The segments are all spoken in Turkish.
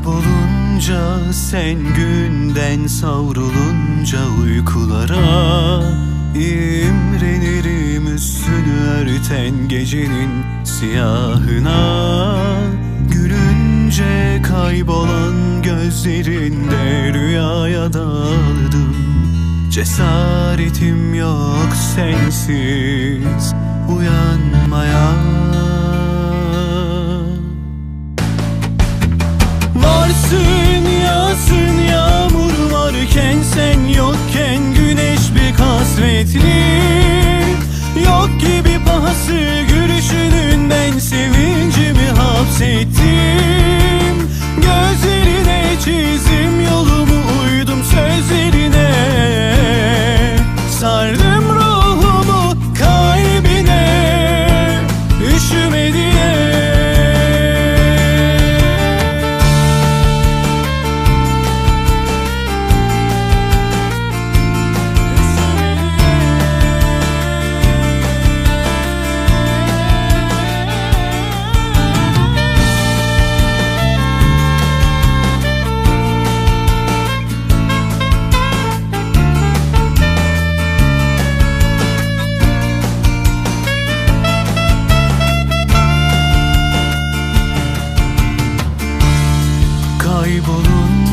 Kaybolunca sen günden savrulunca uykulara İmrenirim üstünü örten gecenin siyahına. Gülünce kaybolan gözlerinde rüyaya daldım Cesaretim yok sensiz uyanmaya kasvetli Yok gibi pahası gülüşünün ben sevincimi hapsettim. Gözlerine çizdim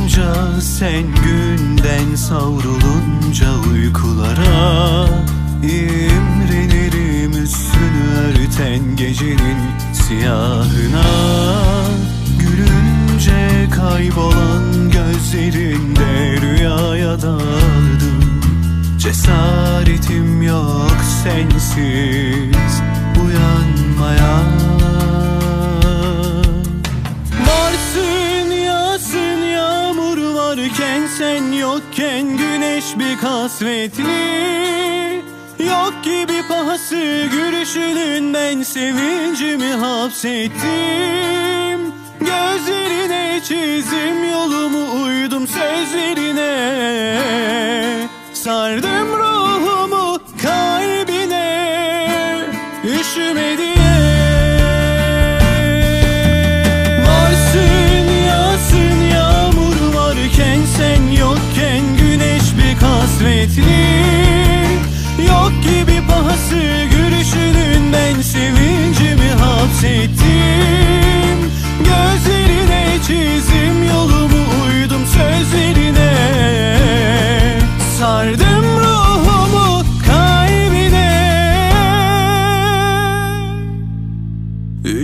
Kaybolunca sen günden savrulunca uykulara İmrenirim üstünü örten gecenin siyahına. Gülünce kaybolan gözlerinde rüyaya daldım. Cesaretim yok sensiz varken sen yokken güneş bir kasvetli Yok gibi pahası gülüşünün ben sevincimi hapsettim. Gözlerine çizdim yolumu uydum sözlerine. Sardım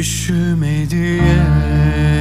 Düşüm hediye